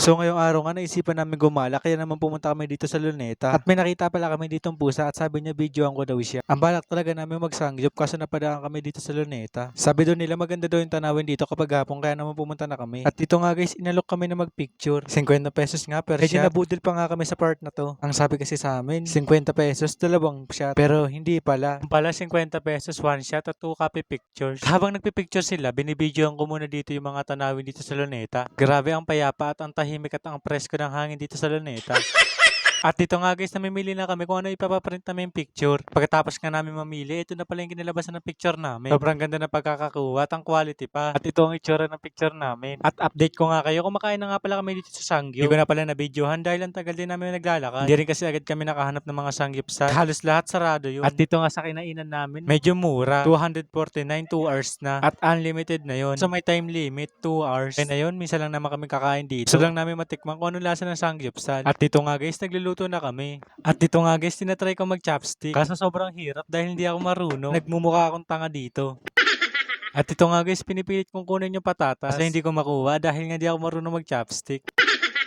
So ngayong araw nga naisipan namin gumala kaya naman pumunta kami dito sa Luneta. At may nakita pala kami ditong pusa at sabi niya videoan ko daw siya. Ang balak talaga namin magsangyup kaso napadaan kami dito sa Luneta. Sabi doon nila maganda daw yung tanawin dito kapag hapon kaya naman pumunta na kami. At dito nga guys inalok kami na magpicture. 50 pesos nga per Medyo shot. nabudol pa nga kami sa part na to. Ang sabi kasi sa amin 50 pesos dalawang shot. Pero hindi pala. Ang pala 50 pesos one shot at two copy pictures. Habang nagpipicture sila binibidyoan ko muna dito yung mga tanawin dito sa Luneta. Grabe ang payapa at ang tahimik at ang presko ng hangin dito sa Luneta. At dito nga guys, namimili na kami kung ano ipapaprint namin yung picture. Pagkatapos nga namin mamili, ito na pala yung kinilabasan ng picture namin. Sobrang ganda na pagkakakuha at ang quality pa. At ito ang itsura ng picture namin. At update ko nga kayo, kumakain na nga pala kami dito sa Sangyup. Hindi ko na pala na videohan dahil ang tagal din namin naglalakad. Hindi rin kasi agad kami nakahanap ng mga Sangyup sa halos lahat sarado yun. At dito nga sa kinainan namin, medyo mura. 249, 2 hours na. At unlimited na yun. So may time limit, 2 hours. Kaya na yun, minsan lang naman kami kakain dito. So lang namin matikman kung ano lasa ng Sangyupsal. At dito nga guys, nagluluto na kami. At dito nga guys, tinatry ko mag-chopstick. Kaso sobrang hirap dahil hindi ako marunong. Nagmumukha akong tanga dito. At ito nga guys, pinipilit kong kunin yung patatas. Kasi hindi ko makuha dahil nga hindi ako marunong mag-chopstick.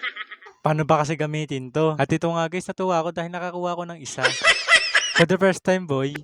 Paano ba kasi gamitin to? At ito nga guys, natuwa ako dahil nakakuha ko ng isa. For the first time, boy.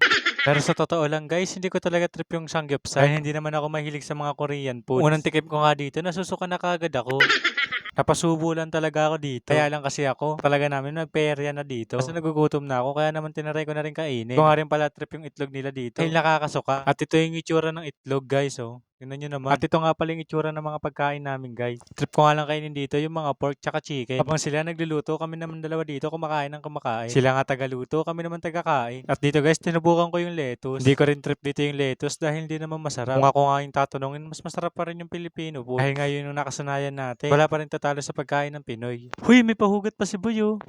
Pero sa totoo lang guys, hindi ko talaga trip yung samgyeopsal. Dahil hindi naman ako mahilig sa mga Korean food. Unang tikim ko nga dito, nasusuka na kagad ako. Napasubo lang talaga ako dito. Kaya lang kasi ako, talaga namin nagperya na dito. Kasi nagugutom na ako, kaya naman tinaray ko na rin kainin. Kung nga rin pala trip yung itlog nila dito. Dahil nakakasuka. At ito yung itsura ng itlog guys, oh. Tingnan nyo naman. At ito nga pala yung itsura ng mga pagkain namin guys. Trip ko nga lang kainin dito yung mga pork tsaka chicken. Habang sila nagluluto, kami naman dalawa dito kumakain ng kumakain. Sila nga tagaluto, kami naman tagakain. At dito guys, tinubukan ko yung lettuce. Hindi ko rin trip dito yung lettuce dahil hindi naman masarap. Kung ako nga yung tatanungin, mas masarap pa rin yung Pilipino po. Dahil nga yun yung nakasanayan natin. Wala pa rin tatalo sa pagkain ng Pinoy. Huy, may pahugot pa si Buyo.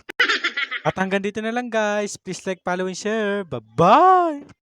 At hanggang dito na lang guys. Please like, follow, and share. Bye-bye!